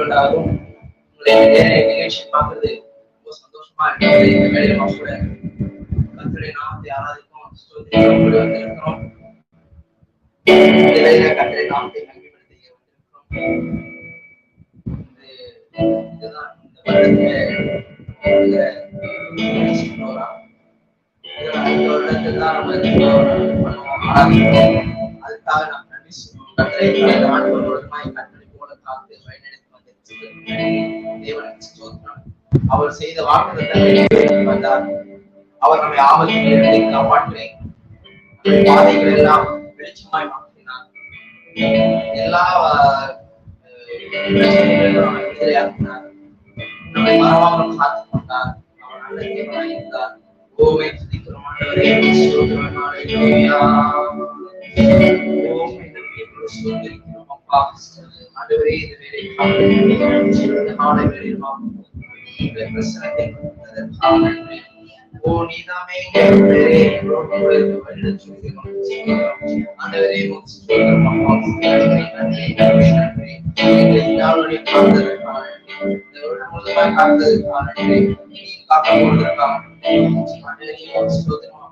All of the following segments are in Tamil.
உண்டாகும். நிகழ்ச்சி ரொம்ப சந்தோஷமா இருக்கிறது இந்த வேலையில நான் கூட நாமத்தை ஆராதிக்கும் இந்த வேலையில நாமத்தை வந்திருக்கிறோம். இதுதான் இந்த வருடத்துல இந்த வருடத்துல தான் நம்ம பண்ணுவோம். ஆராதிக்கிறோம் அதுக்காக நாம் நன்றி சொல்லுவோம் அவர் செய்த வாக்குத்தத்தங்களை வந்தார். அவர் நம்மை ஆபத்தில் காப்பாற்றினேன் பாதைகள் எல்லாம் வெளிச்சமாய் மாற்றினார். எல்லா விடுதலையாக்கினார் நம்மை மறவாமல் கொண்டார். அவர் நல்ல தேவனாய் இருந்தார். ஓமை துதிக்கிறோம் ஆண்டவரே. அப்பா ஆண்டவரே இந்த வேலை நாளை வேலையில் இந்த கொடுத்ததற்காக நன்றி.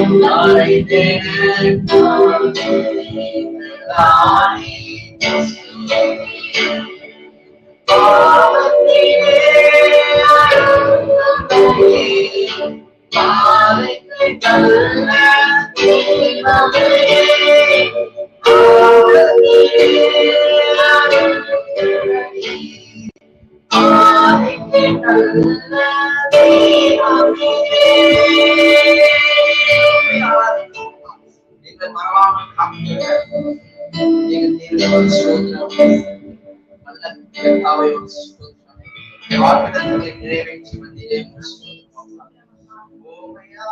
நீதாமே அப்பா. ஓமையா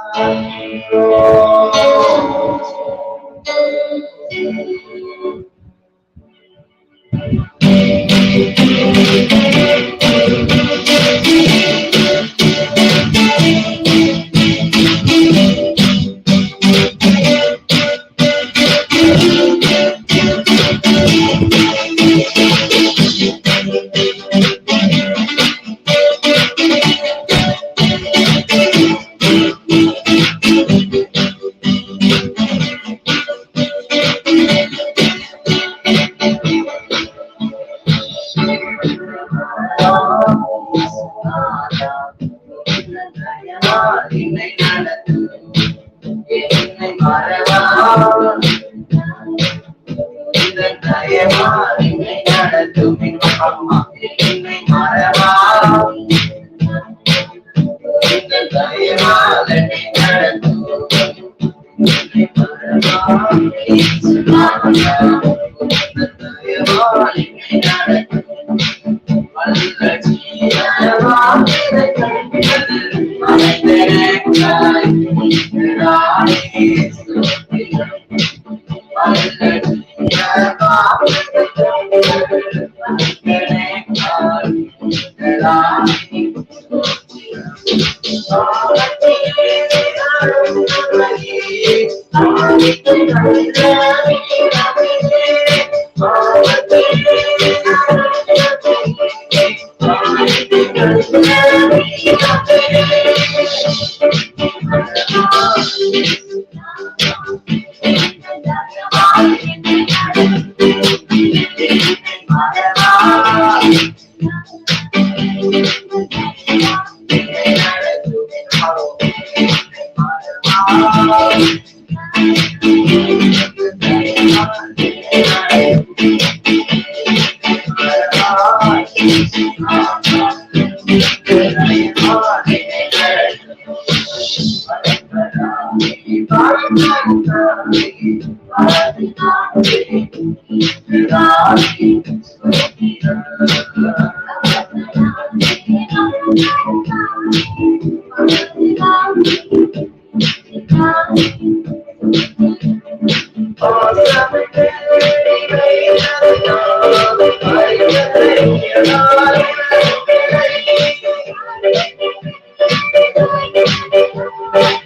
என்னை மறவா இதன் தயவா என்னை நடத்தும் அம்மா நானே Bye. Obrigado. Thank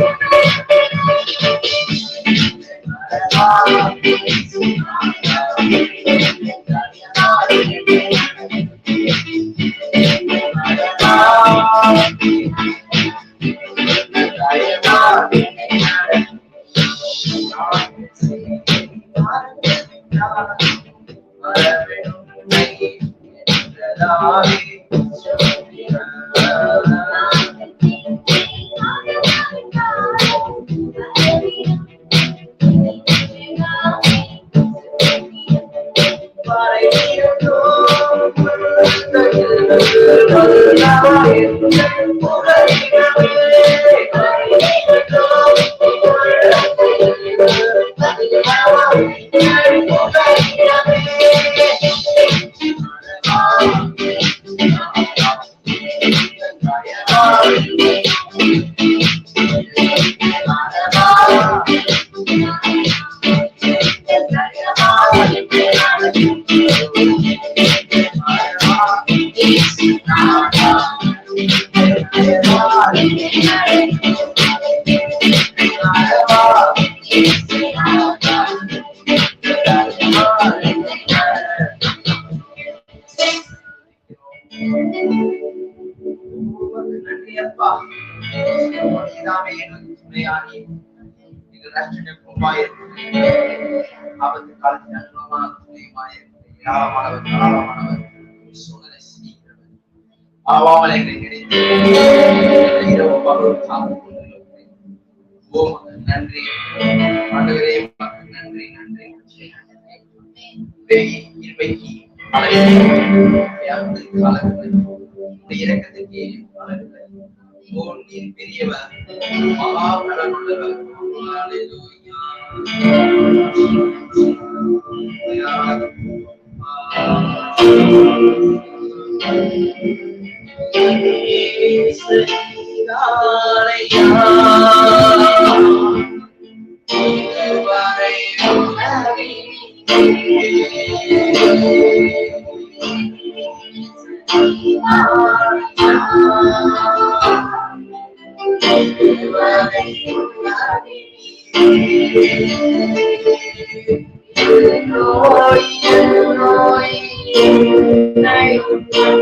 you. நன்றியப்பா ஆபத்து துணையுமாய் ஏராளமானவர் தாராளமானவர் ஆவாமல் எங்களை இரவு நன்றி ஆண்டவரே நன்றி நன்றி வெகி இறக்கத்துக்கு ஓ நீர் பெரியவர் மகா கடவுள்ளவர் Thank மலைகளை Thank you.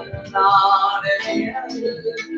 போன நேரமெல்லாம்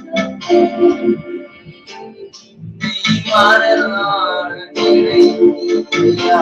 நீ மரண நிறையா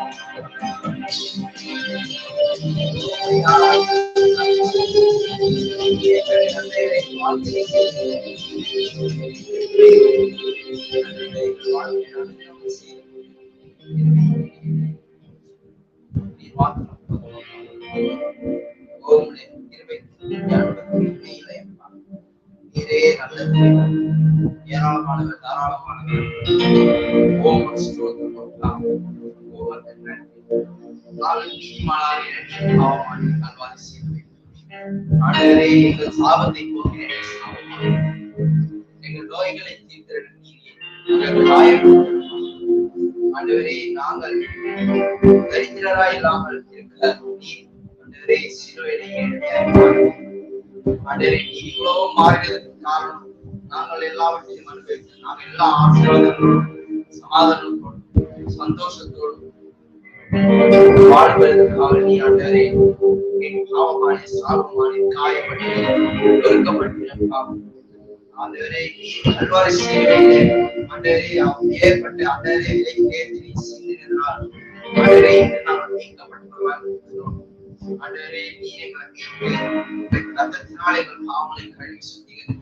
ஏராளமானவர் தாராளமானவர். ஓம் ஸ்டோர் போட்டலாம் எங்கள் சாபத்தை எங்கள் நோய்களை தீர்க்கிற ஆண்டவரே நாங்கள் தரித்திரராய் இல்லாமல் இருக்க நீர் ஆண்டவரே சிலுவையிலே ஆண்டவரே இவ்வளவு மாறினதற்கு காரணம் நாங்கள் எல்லாவற்றையும் அனுபவித்து நாங்கள் எல்லா ஆசீர்வாதங்களோடும் சமாதானத்தோடும் சந்தோஷத்தோடும் வாழ்வதற்காக நீ ஆண்டவரே என் பாவமான சாபமான காயப்பட்டு ஒடுக்கப்பட்டிருப்பா ஆண்டவரே நீ கல்வாரி சிலுவையிலே ஆண்டவரே அவன் ஏற்பட்டு ஆண்டவரே விலை கேட்டு நீ சிந்தினால் ஆண்டவரே இன்று நாங்கள் மீட்கப்பட்டவர்களாக ஆண்டவரே நீ எங்களை மீட்டு ரத்தத்தினால் எங்கள் பாவங்களை கழுவி சுத்திகரிக்கிறேன்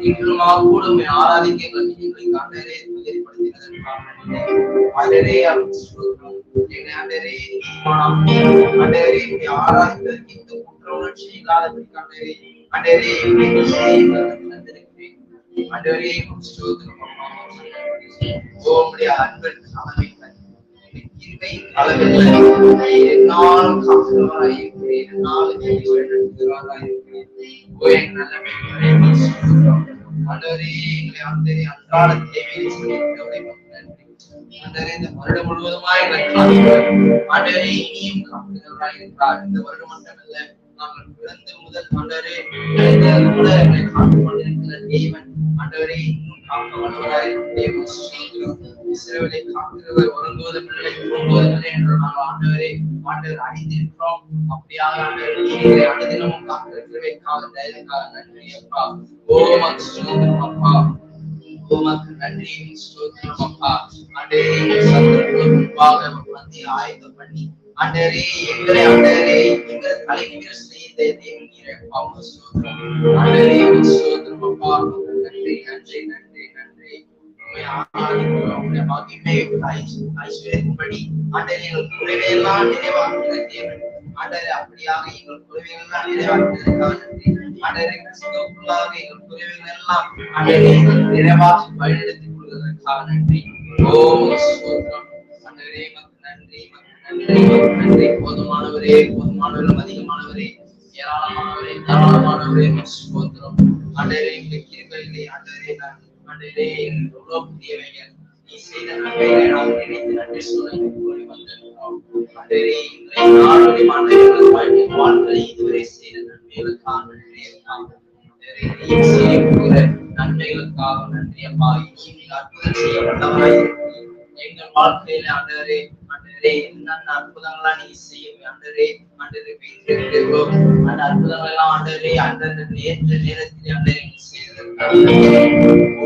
நீங்களுமாக கூட ஆராதிக்க எங்களை ஆண்டவரே துயரப்படுத்தினதற்காக நன்றி. எங்களை ஆண்டவரே குற்ற உணர்ச்சி இல்லாதபடி ஆண்டவரே உமக்கு ஸ்தோத்திரம் அப்பா. ஓ, உம்முடைய அன்பின் அளவை கிருபை அளவில்லை. காக்கிறவராய் ஓ, என் நல்ல ஆண்டவரே, எங்களை ஆண்டவரே, அன்றாட தேவையை ஆண்டவரே, இந்த வருடம் முழுவதுமாய் எங்களை ஆண்டவரே, இனியும் காக்கிறவராய் இருக்கிறார். இந்த வருடம் மட்டுமல்ல, நாங்கள் பிறந்த முதல் ஆண்டவரே, பிறந்தது எங்களை கொண்டிருக்கிற தேவன். ஆண்டவரே, இன்னும் காக்க இஸ்ரவேலை காக்கிறவர் உறங்குவதும் இல்லை தூங்குவதும் என்று ஆண்டவரே ஆண்டவர் அப்படியாக ஆண்டவர் நீங்களே அனுதினமும் காக்கிறவைக்காக தயவுக்காக நன்றி அப்பா. ஓ ஸ்தோத்திரம் அப்பா. உமக்கு நன்றி ஸ்தோத்திரம் அப்பா. ஆண்டவரே முன்பாக வந்து ஆயுதம் பண்ணி. ஆண்டவரே எங்களை ஆண்டவரே எங்களை தலைக்கு செய்த தேவன் அப்பா. ஸ்தோத்திரம் ஆண்டவரே ஸ்தோத்திரம் அப்பா. நன்றி நன்றி நன்றி. உம்மை எங்கள் குறைவையெல்லாம் நிறைவாக்குகிற நிறைவாக்குவதற்காக நன்றி. கிறிஸ்துவுக்குள்ளாக எங்கள் குறைவைகள் எல்லாம் நிறைவாக்கி கொள்வதற்காக நன்றி. ஆண்டவரே நன்றி நன்றி நன்றி போதுமானவரே போதுமானவரும் அதிகமானவரே ஏராளமானவரே தாராளமானவரே உமக்கு ஆண்டவரே எங்களுக்கு ஆண்டவரே நான் ஆண்டவரே எங்களுக்கு புதியவைகள். நீ செய்த நன்மைகளை நாங்கள் நினைத்து நன்றி சொல்ல இங்கு வந்திருக்கிறோம் நாளுடைய வாழ்க்கை இதுவரை செய்த நன்மைகளுக்காக நன்றி நீ செய்யக்கூடிய நன்மைகளுக்காக நன்றி இனி அற்புதம் செய்ய வல்லவராய் எங்கள் வாழ்க்கையில ஆண்டவரே ஆண்டவரே என்னென்ன அற்புதங்கள்லாம் நீ செய்யும் ஆண்டவரே ஆண்டவரே வீட்டிருக்கிறோ அந்த அற்புதங்கள் எல்லாம் ஆண்டவரே அந்தந்த நேற்ற நேரத்தில் ஆண்டவரே நீ செய்ததற்காக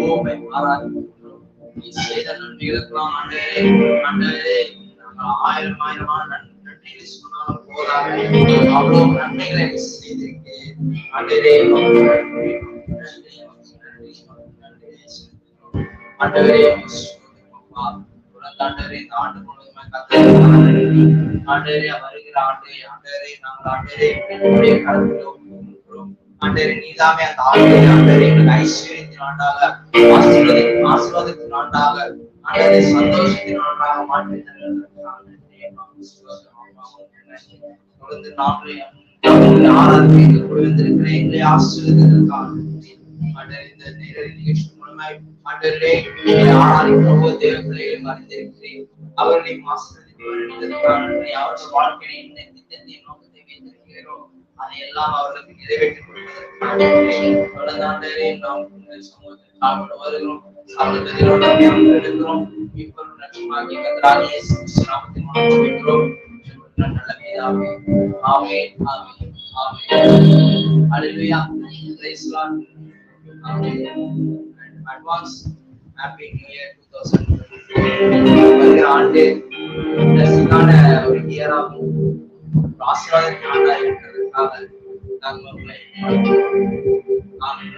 ஓமை ஆராதிக்கிறோம் நீ செய்த நன்மைகளுக்கெல்லாம் ஆண்டவரே ஆண்டவரே நாங்கள் ஆயிரம் ஆயிரமான நன்- சொன்னாலும் போதாது. அவ்வளவு நன்மைகளை நீ செய்திருக்கேன் ஆண்டவரே நன்றி, நன்றி, நன்றி, ஆண்டவரே உமக்கு அப்பா. தொடர்ந்து ஆண்டவரே இந்த ஆண்டு முழுவதுமாய் கர்த்தருக்காக ஆண்டவரே வருகிற ஆண்டு ஆண்டவரே நாங்கள் ஆண்டவரே உம்முடைய ஆண்டவரே நீதாமே அந்த ஆண்டவரே ஆண்டவரே எங்களுக்கு ஐஸ்வர்யத்தின் ஆண்டாக ஆசீர்வாதத்தின் ஆசீர்வாதத்தின் ஆண்டாக ஆண்டவரே சந்தோஷத்தின் ஆண்டாக மாற்றி தருவதற்காக நன்றி அப்பா. தொடர்ந்து நாங்களே உம்முடைய ஆராதனைக்கு எங்களை ஆசீர்வதித்ததற்காக நன்றி. ஆண்டவரே இந்த நேரடி நிகழ்ச்சி ஆண்டவரே ஒவ்வொரு அறிந்திருக்கிறேன் அவர்களை அவருடைய வாழ்க்கையை என்ன திட்டத்தையும் நோக்கத்தை வைத்திருக்கிறீரோ அதையெல்லாம் அவர்களுக்கு நிறைவேற்றி கொடுப்பதற்காக தொடர்ந்து ஆண்டவரே நாம் சமூகத்தில் வருகிறோம் எடுக்கிறோம் இப்பொழுது நட்சமாகி நாமத்தின் மூலம் நல்ல praise advance happy new year two thousand ஆண்டு பிளஸ்ஸிங்கான ஒரு இயராகும் ஒரு ஆசீர்வாதத்தினால இருக்கிறதுக்காக நாங்கள் உங்களை ஆமென்